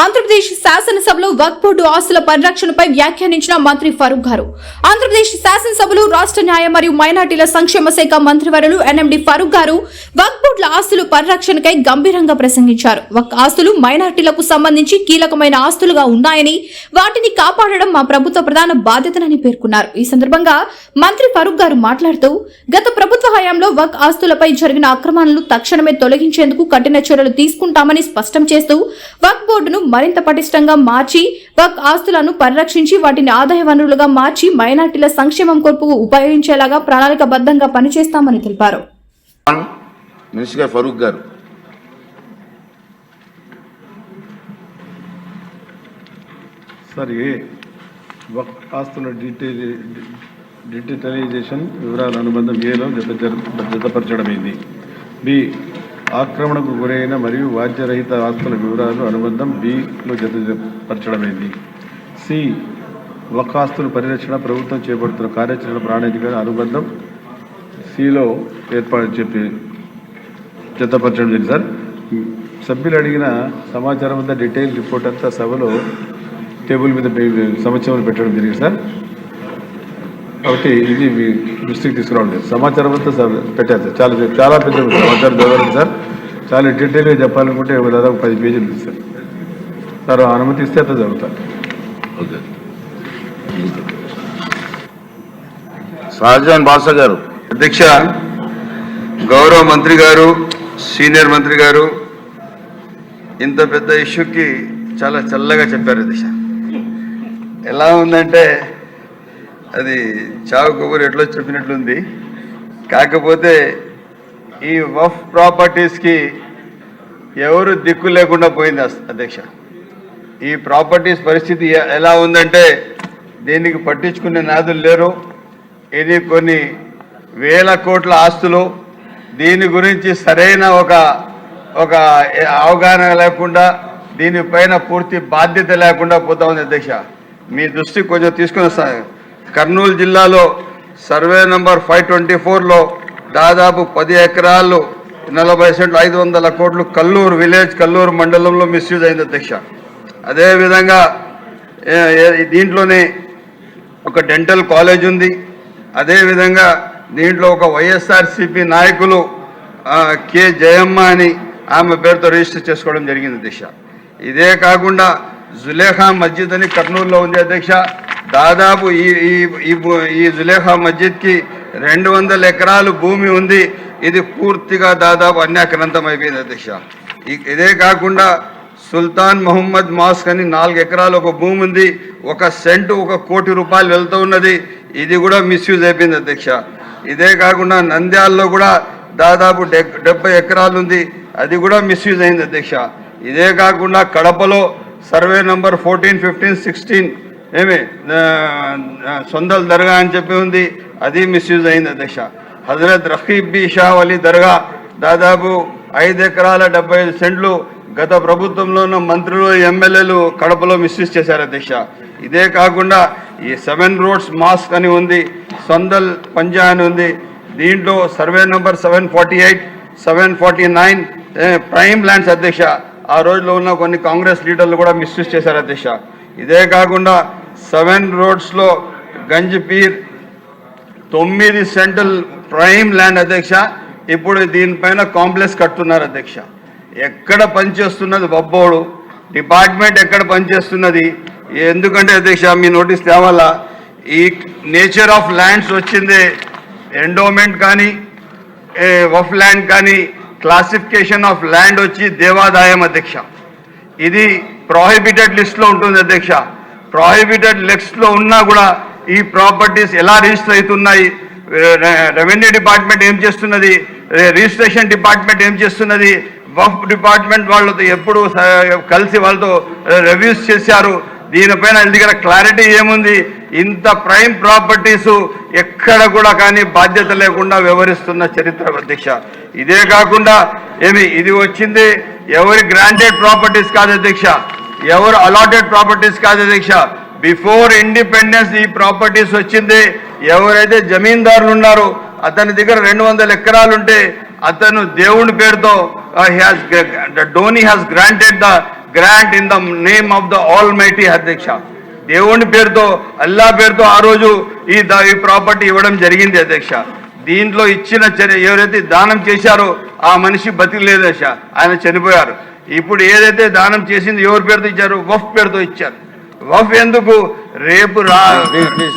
ఆంధ్రప్రదేశ్ శాసనసభలో వక్ఫ్ బోర్డు ఆస్తుల పరిరక్షణపై వ్యాఖ్యానించిన మంత్రి ఫరూక్ గారు. ఆంధ్రప్రదేశ్ శాసనసభలో రాష్ట్ర న్యాయ మరియు మైనార్టీల సంక్షేమ శాఖ మంత్రివర్యులు ఎన్ఎండి ఫరూక్ గారు వక్ఫ్ బోర్డుల ఆస్తుల పరిరక్షణకై గంభీరంగా ప్రసంగించారు. వక్ ఆస్తులు మైనార్టీలకు సంబంధించి కీలకమైన ఆస్తులుగా ఉన్నాయని వాటిని కాపాడడం మా ప్రభుత్వ ప్రధాన బాధ్యతనని పేర్కొన్నారు. ఈ సందర్భంగా మంత్రి ఫరూక్ గారు మాట్లాడుతూ గత ప్రభుత్వ హయాంలో వక్ ఆస్తులపై జరిగిన అక్రమాలను తక్షణమే తొలగించేందుకు కఠిన చర్యలు తీసుకుంటామని స్పష్టం చేస్తూ వక్ బోర్డును మరింత పటిష్టంగా మార్చి వక్ ఆస్తులను పరిరక్షించి వాటిని ఆదాయ వనరులుగా మార్చి మైనార్టీల సంక్షేమం కొరకు ఉపయోగించేలాగా ప్రణాళికబద్ధంగా పనిచేస్తామని తెలిపారు. మినిస్టర్ గారు ఫరూక్ గారు. సార్ ఏ వక్ ఆస్తుల డీటెయిల్ డిజిటలైజేషన్ వివరాల అనుబంధం ఏలో జత జతపరచడమైంది. బి ఆక్రమణకు గురైన మరియు వాద్యరహిత ఆస్తుల వివరాలు అనుబంధం బిలో జతపరచడమైంది. సి వక్ ఆస్తుల పరిరక్షణ ప్రభుత్వం చేపడుతున్న కార్యాచరణ ప్రాణాధిక అనుబంధం సిలో ఏర్పాటు చెప్పి జతపరచడం జరిగింది. సార్ సభ్యులు అడిగిన సమాచారం అంతా డీటెయిల్ రిపోర్ట్ అంతా సభలో టేబుల్ మీద సమస్యలు సంవత్సరం పెట్టడం జరిగింది. సార్ కాబట్టి ఇది మీ దృష్టికి తీసుకురావడం సమాచారం అంతా సార్ పెట్టారు సార్ చాలా చాలా పెద్ద సమాచారం చదవాలి సార్. చాలా డీటెయిల్గా చెప్పాలనుకుంటే ఒక దాదాపు పది పేజీలు ఉంది సార్. సార్ అనుమతి ఇస్తే అంతా చదువుతాను ఓకే. షాజహాన్ బాషా గారు. అధ్యక్ష గౌరవ మంత్రి గారు సీనియర్ మంత్రి గారు ఇంత పెద్ద ఇష్యూకి చాలా చల్లగా చెప్పారు అధ్యక్ష. ఎలా ఉందంటే అది చావు కొబ్బరి ఎట్లా చెప్పినట్లుంది. కాకపోతే ఈ వఫ్ ప్రాపర్టీస్కి ఎవరు దిక్కు లేకుండా పోయింది అస్- అధ్యక్ష. ఈ ప్రాపర్టీస్ పరిస్థితి ఎలా ఉందంటే దీనికి పట్టించుకునే నాదులు లేరు. ఇది కొన్ని వేల కోట్ల ఆస్తులు. దీని గురించి సరైన ఒక ఒక అవగాహన లేకుండా దీనిపైన పూర్తి బాధ్యత లేకుండా పోతా ఉంది అధ్యక్ష. మీ దృష్టికి కొంచెం తీసుకొని వస్తాను కర్నూలు జిల్లాలో సర్వే నంబర్ ఫైవ్ ట్వంటీ ఫోర్లో దాదాపు పది ఎకరాలు నలభై సెంట్లు ఐదు వందల కోట్లు కల్లూరు విలేజ్ కల్లూరు మండలంలో మిస్యూజ్ అయింది అధ్యక్ష. అదేవిధంగా దీంట్లోనే ఒక డెంటల్ కాలేజ్ ఉంది. అదేవిధంగా దీంట్లో ఒక వైఎస్ఆర్సిపి నాయకులు కె. జయమ్మ అని ఆమె పేరుతో రిజిస్టర్ చేసుకోవడం జరిగింది అధ్యక్ష. ఇదే కాకుండా జులేఖా మస్జిద్ అని కర్నూలులో ఉంది అధ్యక్ష. దాదాపు ఈ ఈ ఈ జులేఖా మస్జిద్కి రెండు వందల ఎకరాలు భూమి ఉంది. ఇది పూర్తిగా దాదాపు అన్యాక్రాంతం అయిపోయింది అధ్యక్ష ఇదే కాకుండా సుల్తాన్ మహమ్మద్ మాస్క్ అని నాలుగు ఎకరాలు ఒక భూమి ఉంది. ఒక సెంటు ఒక కోటి రూపాయలు వెళ్తూ ఉన్నది. ఇది కూడా మిస్యూజ్ అయిపోయింది అధ్యక్ష. ఇదే కాకుండా నంద్యాలలో కూడా దాదాపు డె- డెబ్బై ఎకరాలు ఉంది. అది కూడా మిస్యూజ్ అయింది అధ్యక్ష. ఇదే కాకుండా కడపలో survey number fourteen fifteen sixteen ఏమి సొందల్ దర్గా అని చెప్పి ఉంది. అది మిస్యూజ్ అయింది అధ్యక్ష. హజరత్ రహీబ్ బి షా అలీ దర్గా దాదాపు ఐదు ఎకరాల డెబ్బై ఐదు సెంట్లు గత ప్రభుత్వంలో ఉన్న మంత్రులు ఎమ్మెల్యేలు కడపలో మిస్యూజ్ చేశారు అధ్యక్ష. ఇదే కాకుండా ఈ సెవెన్ రోడ్స్ మాస్క్ అని ఉంది సొందల్ పంజా అని ఉంది. దీంట్లో survey number seven forty eight seven forty nine prime lands అధ్యక్ష. ఆ రోజులో ఉన్న కొన్ని కాంగ్రెస్ లీడర్లు కూడా మిస్యూజ్ చేశారు అధ్యక్ష. ఇదే కాకుండా సెవెన్ రోడ్స్లో గంజిపీర్ తొమ్మిది సెంట్రల్ ప్రైమ్ ల్యాండ్ అధ్యక్ష ఇప్పుడు దీనిపైన కాంప్లెక్స్ కట్టున్నారు అధ్యక్ష. ఎక్కడ పనిచేస్తున్నది బొబ్బోడు? డిపార్ట్మెంట్ ఎక్కడ పనిచేస్తున్నది? ఎందుకంటే అధ్యక్ష మీ నోటీస్ తేవాలా? ఈ నేచర్ ఆఫ్ ల్యాండ్స్ వచ్చింది ఎండోమెంట్ కానీ వఫ్ ల్యాండ్ కానీ క్లాసిఫికేషన్ ఆఫ్ ల్యాండ్ వచ్చి దేవాదాయం అధ్యక్ష. ఇది ప్రాహిబిటెడ్ లిస్ట్లో ఉంటుంది అధ్యక్ష. ప్రాహిబిటెడ్ లెక్స్లో ఉన్నా కూడా ఈ ప్రాపర్టీస్ ఎలా రిజిస్టర్ అవుతున్నాయి? రెవెన్యూ డిపార్ట్మెంట్ ఏం చేస్తున్నది? రిజిస్ట్రేషన్ డిపార్ట్మెంట్ ఏం చేస్తున్నది? వఫ్ డిపార్ట్మెంట్ వాళ్ళతో ఎప్పుడు కలిసి వాళ్ళతో రివ్యూస్ చేశారు? దీనిపైన దగ్గర క్లారిటీ ఏముంది? ఇంత ప్రైమ్ ప్రాపర్టీస్ ఎక్కడ కూడా కానీ బాధ్యత లేకుండా వ్యవహరిస్తున్న చరిత్ర అధ్యక్ష ఇదే కాకుండా ఏమి ఇది వచ్చింది ఎవరి గ్రాంటెడ్ ప్రాపర్టీస్ కాదు అధ్యక్ష. ఎవరు అలాటెడ్ ప్రాపర్టీస్ కాదు అధ్యక్ష. బిఫోర్ ఇండిపెండెన్స్ ఈ ప్రాపర్టీస్ వచ్చింది. ఎవరైతే జమీందారులు ఉన్నారో అతని దగ్గర రెండు వందల ఎకరాలు ఉంటే అతను దేవుని పేరుతో has donee has granted the grant in the name of the almighty అధ్యక్ష. దేవుని పేరుతో అల్లా పేరుతో ఆ రోజు ఈ ద- ఈ ప్రాపర్టీ ఇవ్వడం జరిగింది అధ్యక్ష. దీంట్లో ఇచ్చిన చర్య ఎవరైతే దానం చేశారో ఆ మనిషి బతికలేదు అధ్యక్ష ఆయన చనిపోయారు. ఇప్పుడు ఏదైతే దానం చేసింది ఎవరి పేరుతో ఇచ్చారు? వఫ్ పేరుతో ఇచ్చారు. వఫ్ ఎందుకు? రేపు రా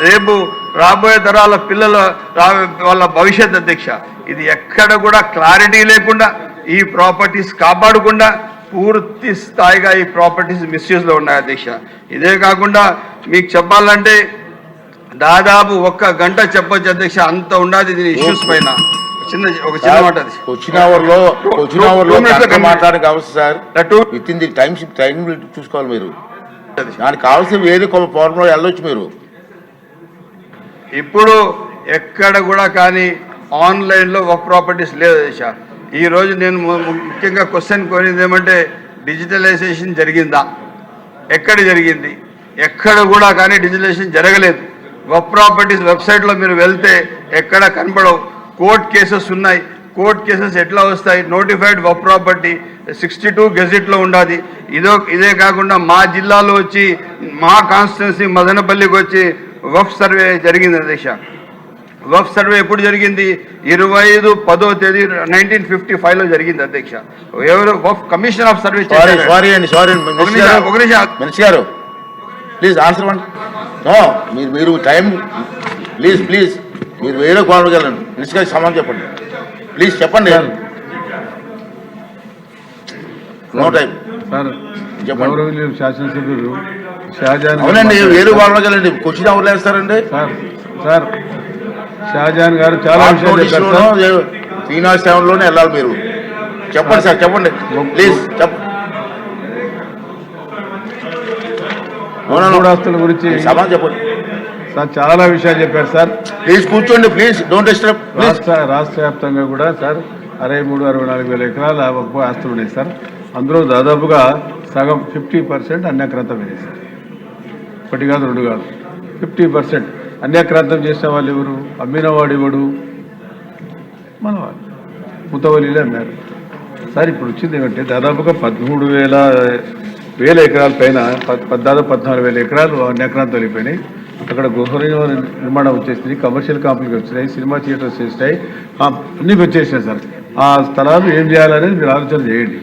రేపు రాబోయే తరాల పిల్లల రా- వాళ్ళ భవిష్యత్ అధ్యక్ష. ఇది ఎక్కడ కూడా క్లారిటీ లేకుండా ఈ ప్రాపర్టీస్ కాపాడకుండా పూర్తి స్థాయిగా ఈ ప్రాపర్టీస్ మిస్యూజ్లో ఉన్నాయి అధ్యక్ష. ఇదే కాకుండా మీకు చెప్పాలంటే దాదాపు ఒక్క గంట చెప్పొచ్చు అధ్యక్ష అంత ఉండదు దీని ఇష్యూస్ పైన. చిన్న ఒక చిన్న మాట అది. వచ్చిన అవర్లో వచ్చిన అవర్లో Two minutes లో గంట మాట్లాడడానికి అవసరం sir. Within the time time చూసుకోవాలి మీరు. దానికి కావాల్సిన ఏది ఫార్ములా వెళ్ళొచ్చు మీరు. ఇప్పుడు ఎక్కడ కూడా కానీ ఆన్లైన్లో ఒక ప్రాపర్టీస్ లేదు దశ ఈ రోజు నేను ముఖ్యంగా క్వశ్చన్ కోరింది ఏమంటే డిజిటలైజేషన్ జరిగిందా? ఎక్కడ జరిగింది? ఎక్కడ కూడా కానీ డిజిటలైజేషన్ జరగలేదు. వెబ్ ప్రాపర్టీస్ వెబ్సైట్లో మీరు వెళ్తే ఎక్కడ కనపడవు. కోర్ట్ కేసెస్ ఉన్నాయి. కోర్ట్ కేసెస్ ఎట్లా వస్తాయి? నోటిఫైడ్ వెబ్ ప్రాపర్టీ సిక్స్టీ టూ గెజిట్లో ఉండాలి ఇదో ఇదే కాకుండా మా జిల్లాలో వచ్చి మా కాన్స్టిట్యున్సీ మదనపల్లికి వచ్చి వఫ్ సర్వే జరిగింది అధ్యక్ష వఫ్ సర్వే ఎప్పుడు జరిగింది? ఇరవై ఐదు పదో తేదీ నైన్టీన్ ఫిఫ్టీ ఫైవ్లో జరిగింది అధ్యక్ష. ఎవరు? Commission of survey sorry. Sorry అండి సారీ గారు. ప్లీజ్ ఆన్సర్ మీరు మీరు టైం ప్లీజ్ ప్లీజ్ మీరు వేరే కోణకి వెళ్ళండి. సమాధానం చెప్పండి. ప్లీజ్ చెప్పండి. నో టైం సార్ చెప్పండి. శాసనసభ్యులు అవునండి. వేరే కోణకి వెళ్ళండి. క్వశ్చన్ ఎవరు వేస్తారండి సార్ సార్ షాజహాన్ గారు చాలా త్రీ నాట్ సెవెన్లోనే వెళ్ళాలి మీరు. చెప్పండి సార్ చెప్పండి. ప్లీజ్ చెప్ప మూడాస్తుల గురించి సమాధానం చెప్పండి సార్ చాలా విషయాలు చెప్పారు సార్. ప్లీజ్ కూర్చోండి ప్లీజ్. డోంట్ డిస్టర్బ్ రాష్ట్ర రాష్ట్ర వ్యాప్తంగా కూడా సార్ అరవై మూడు అరవై నాలుగు వేల ఎకరాల ఆస్తులు ఉన్నాయి సార్. అందులో దాదాపుగా సగం ఫిఫ్టీ పర్సెంట్ అన్యాక్రాంతమైనవి సార్. ఒకటి కాదు రెండు కాదు. Fifty percent. అన్యాక్రాంతం చేసిన వాళ్ళు ఎవరు? అమ్మిన వాడు ఎవడు? మన వాళ్ళు ముతవల్లిలే అమ్మారు. సార్ ఇప్పుడు వచ్చింది ఏమంటే దాదాపుగా పదమూడు వేల వేల ఎకరాల పైన దాదాపు పద్నాలుగు వేల ఎకరాలు అన్యాక్రాంతం అయిపోయినాయి అక్కడ గృహ నిర్మాణం వచ్చేసింది కమర్షియల్ కాంప్లెక్స్ వచ్చినాయి సినిమా థియేటర్స్ వచ్చేసినాయి అన్నీ వచ్చేసినాయి సార్. ఆ స్థలాలు ఏం చేయాలనేది మీరు ఆలోచన చేయండి.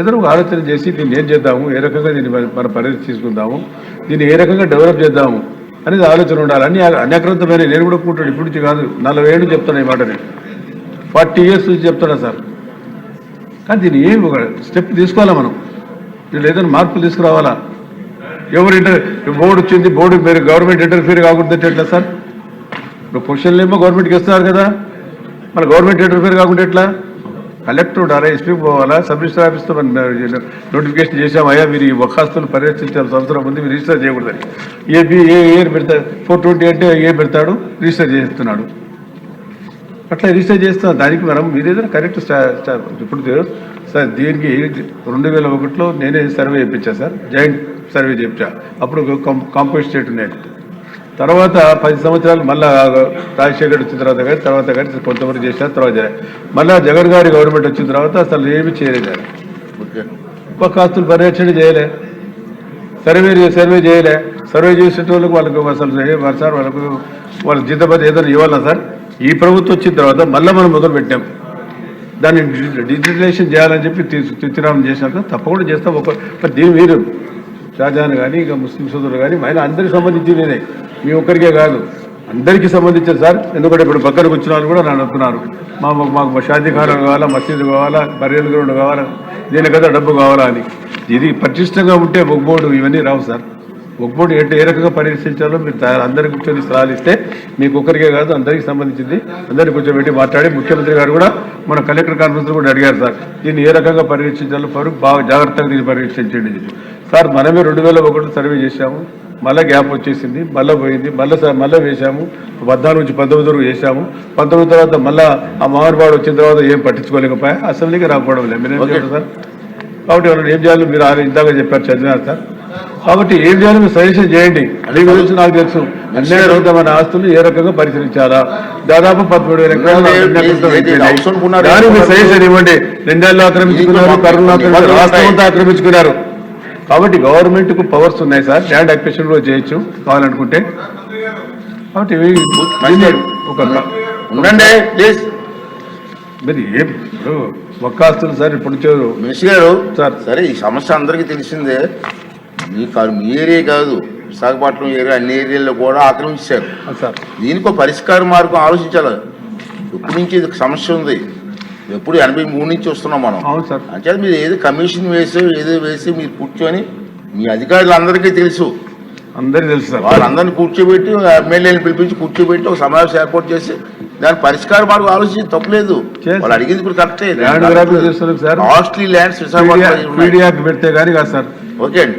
ఏదైనా ఒక ఆలోచన చేసి దీన్ని ఏం చేద్దాము ఏ రకంగా దీన్ని మన- పరిధి తీసుకుందాము దీన్ని ఏ రకంగా డెవలప్ చేద్దాము అనేది ఆలోచన ఉండాలి. అన్ని అన్యక్రంతమైన నేను కూడా కూర్చోండి ఇప్పుడు కాదు నలభై ఏళ్ళు చెప్తాను ఈ మాట నేను ఫార్టీ ఇయర్స్ నుంచి చెప్తున్నా సార్. కానీ దీన్ని ఏం ఒక స్టెప్ తీసుకోవాలా మనం. వీళ్ళు ఏదైనా మార్పులు తీసుకురావాలా? ఎవరు ఇంటర్ బోర్డు వచ్చింది బోర్డు మీరు గవర్నమెంట్ ఇంటర్ఫీర్ కాకుండా ఎట్లా సార్? ఇప్పుడు పొజిషన్లు ఏమో గవర్నమెంట్కి ఇస్తున్నారు కదా. మన గవర్నమెంట్ ఇంటర్ఫీర్ కాకుండా ఎట్లా? కలెక్టర్ ఉండాలా ఎస్పీ పోవాలా? సబ్ రిజిస్టర్ ఆఫీస్తో మనం నోటిఫికేషన్ చేసామయ్యా మీరు ఈ వకాస్తులు పరిరక్షించాల్సిన అవసరం ఉంది మీరు రిజిస్టర్ చేయకూడదని. ఏ బి ఏ ఇయర్ పెడతాడు ఫోర్ ట్వంటీ అంటే ఏ పెడతాడు? రిజిస్టర్ చేస్తున్నాడు. అట్లా రిజిస్టర్ చేస్తాం దానికి మనం మీరు ఏదైనా కరెక్ట్ స్టా- ఇప్పుడు సార్ దీనికి రెండు వేల ఒకటిలో నేనే సర్వే చేయించా సార్ జాయింట్ సర్వే చేయించా. అప్పుడు కాంపోజిట్ స్టేట్ ఉన్నాయి తర్వాత పది సంవత్సరాలు మళ్ళా రాజశేఖర్ వచ్చిన తర్వాత కానీ తర్వాత కానీ కొంతమంది చేశారు తర్వాత. మళ్ళా జగన్ గారి గవర్నమెంట్ వచ్చిన తర్వాత అసలు ఏమీ చేయలేదు ఒక్క ఆస్తులు పరిరక్షణ చేయలే. సర్వే సర్వే చేయలే. సర్వే చేసే వాళ్ళకి వాళ్ళకి అసలు సార్ వాళ్ళకు వాళ్ళ జీతపతి ఏదైనా ఇవ్వాలా సార్? ఈ ప్రభుత్వం వచ్చిన తర్వాత మళ్ళీ మనం మొదలు పెట్టాం దాన్ని డిజిటలైజేషన్ చేయాలని చెప్పి తీర్చిరామం చేసినట్టు తప్పకుండా చేస్తాం. ఒక మరి దీని మీరు షాజహాన్ కానీ ఇక ముస్లిం సోదరులు కానీ ఆయన అందరికి సంబంధించినదే మీ ఒక్కరికే కాదు. అందరికీ సంబంధించింది సార్. ఎందుకంటే ఇప్పుడు పక్కన వచ్చిన వాళ్ళు కూడా నన్ను అంటున్నారు. మా మాకు- మాకు షాదీ ఖానా కావాలా మసీదు కావాలా బర్రెలు గ్రౌండ్ కావాలా దీని కదా డబ్బు కావాలా అని. ఇది పటిష్టంగా ఉంటే బొగ్బోడు ఇవన్నీ రావు సార్. బొగ్బోర్డు ఎట్లా ఏ రకంగా పరిశీలించాలో మీరు అందరికి కూర్చొని సలహాలు ఇస్తే మీకు ఒక్కరికే కాదు అందరికీ సంబంధించింది. అందరినీ కూర్చోబెట్టి మాట్లాడి ముఖ్యమంత్రి గారు కూడా మన కలెక్టర్ కాన్ఫరెన్స్ కూడా అడిగారు సార్ దీన్ని ఏ రకంగా పరిరక్షించాలో ఫరూక్ బాగా జాగ్రత్తగా దీన్ని పరిరక్షించండి. సార్ మనమే రెండు వేల ఒకటి సర్వే చేశాము. మళ్ళీ గ్యాప్ వచ్చేసింది మళ్ళీ పోయింది మళ్ళీ సార్ మళ్ళీ వేశాము. పద్నాలుగు నుంచి పంతొమ్మిది వరకు వేశాము. పంతొమ్మిది తర్వాత మళ్ళీ ఆ మామిడిపాడు వచ్చిన తర్వాత ఏం పట్టించుకోలేకపోయా? అసెంబ్లీకి రాకపోవడం లేదు. మీరేం సార్? కాబట్టి ఏం చేయాలో మీరు ఇందాక చెప్పారు చదివినారు సార్. కాబట్టి ఏం చేయాలో? మీరు సజెషన్ చేయండి. మీ గురించి నాకు తెలుసు. అన్యాయరహితమైన ఆస్తులు ఏ రకంగా పరిశీలించాలా? దాదాపు పదమూడు వేల ఎకరాలు సజెషన్ ఇవ్వండి. రెండేళ్ళు ఆక్రమించుకున్నారు ఇబ్బందులు ఆక్రమించుకున్నారు కాబట్టి గవర్నమెంట్కు పవర్స్ ఉన్నాయి సార్ ల్యాండ్ అక్విజిషన్ కూడా చేయొచ్చు కావాలనుకుంటే. కాబట్టి ఒక ఉండండి ప్లీజ్ మరి ఏం? ఇప్పుడు ఒక్క ఆస్తులు సార్ ఇప్పుడు సార్. సరే ఈ సమస్య అందరికీ తెలిసిందే. మీ కాదు మీ ఏరియా కాదు. విశాఖపట్నం ఏరియా అన్ని ఏరియాల్లో కూడా ఆక్రమించారు. సార్. దీనికి పరిష్కార మార్గం ఆలోచించాలి. ఎప్పటి నుంచి ఇది సమస్య ఉంది? ఎప్పుడు ఎనభై మూడు నుంచి వస్తున్నాం మనం. అంటే మీరు ఏదో కమిషన్ వేసి ఏదో వేసి మీరు కూర్చొని మీ అధికారులందరికీ తెలుసు. అందరికీ తెలుసు వాళ్ళందరినీ కూర్చోబెట్టి ఎమ్మెల్యేని పిలిపించి కూర్చోబెట్టి ఒక సమావేశం ఏర్పాటు చేసి దాని పరిష్కార మార్గం ఆలోచించి తప్పలేదు. వాళ్ళు అడిగింది కూడా కరెక్టే. కాస్ట్లీ ల్యాండ్స్ విశాఖపట్నం పెడితే కానీ కాదు సార్. ఓకే అండి.